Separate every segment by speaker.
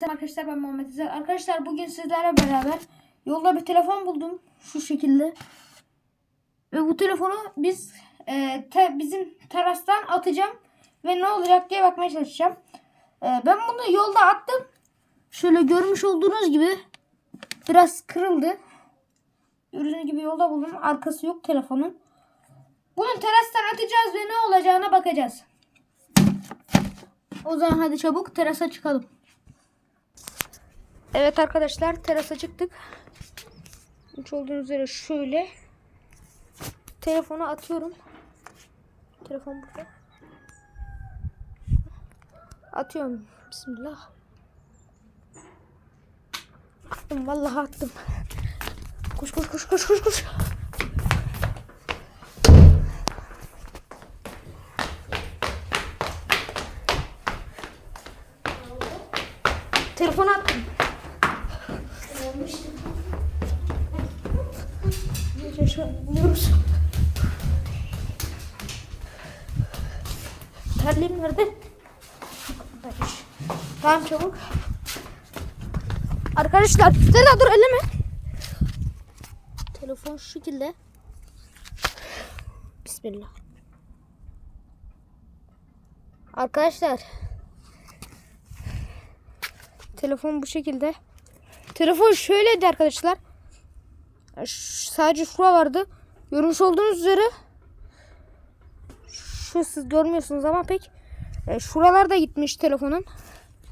Speaker 1: Selam arkadaşlar ben Muhammed İzel. Arkadaşlar bugün sizlerle beraber yolda bir telefon buldum şu şekilde. Ve bu telefonu biz e, te- bizim terastan atacağım ve ne olacak diye bakmaya çalışacağım. E, ben bunu yolda attım. Şöyle görmüş olduğunuz gibi biraz kırıldı. Gördüğünüz gibi yolda buldum. Arkası yok telefonun. Bunu terastan atacağız ve ne olacağına bakacağız. O zaman hadi çabuk terasa çıkalım. Evet arkadaşlar terasa çıktık. Üç olduğunuz üzere şöyle telefonu atıyorum. Telefon burada. Atıyorum. Bismillah. Attım vallahi attım. Koş koş koş koş koş koş. Telefonu attım. Yaşamıyoruz. Terliğim nerede? Tamam çabuk. Arkadaşlar Zerda dur elleme. Telefon şu şekilde. Bismillah. Arkadaşlar. Telefon bu şekilde. Telefon şöyleydi arkadaşlar. Ş- Sadece şuralardı. Görmüş olduğunuz üzere şu siz görmüyorsunuz ama pek e, şuralar da gitmiş telefonun.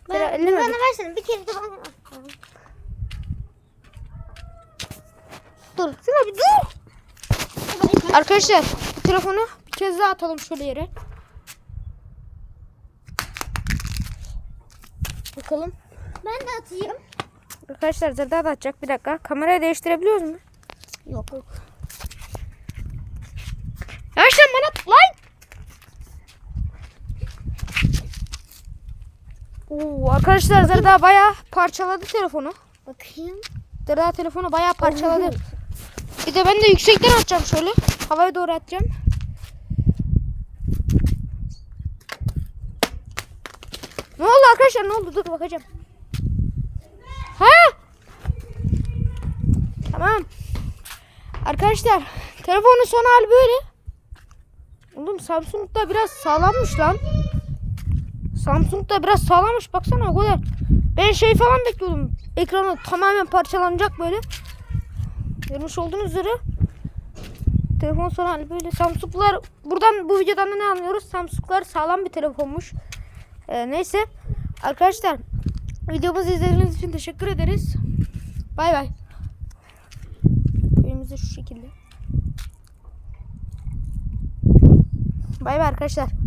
Speaker 2: Ben, bana versene bir kere de bana.
Speaker 1: Dur. Şuna bir dur. Arkadaşlar bu telefonu bir kez daha atalım şöyle yere. Bakalım.
Speaker 2: Ben de atayım.
Speaker 1: Arkadaşlar Zerda da atacak. Bir dakika. Kamerayı değiştirebiliyoruz mu?
Speaker 2: Yok yok.
Speaker 1: Yavaşlan bana lan. Oo, arkadaşlar Zerda bayağı parçaladı telefonu.
Speaker 2: Bakayım.
Speaker 1: Zerda telefonu bayağı parçaladı. Bir de ben de yüksekten atacağım şöyle. Havaya doğru atacağım. Ne oldu arkadaşlar? Ne oldu? Dur bakacağım. Ha? Tamam. Arkadaşlar telefonun son hali böyle. Oğlum Samsung da biraz sağlammış lan. Samsung da biraz sağlammış baksana o kadar. Ben şey falan bekliyordum. Ekranı tamamen parçalanacak böyle. Görmüş olduğunuz üzere telefon son hali böyle. Samsung'lar buradan bu videodan da ne anlıyoruz? Samsung'lar sağlam bir telefonmuş. Ee, neyse arkadaşlar videomuzu izlediğiniz için teşekkür ederiz. Bay bay. Köyümüzde şu şekilde. Bay bay arkadaşlar.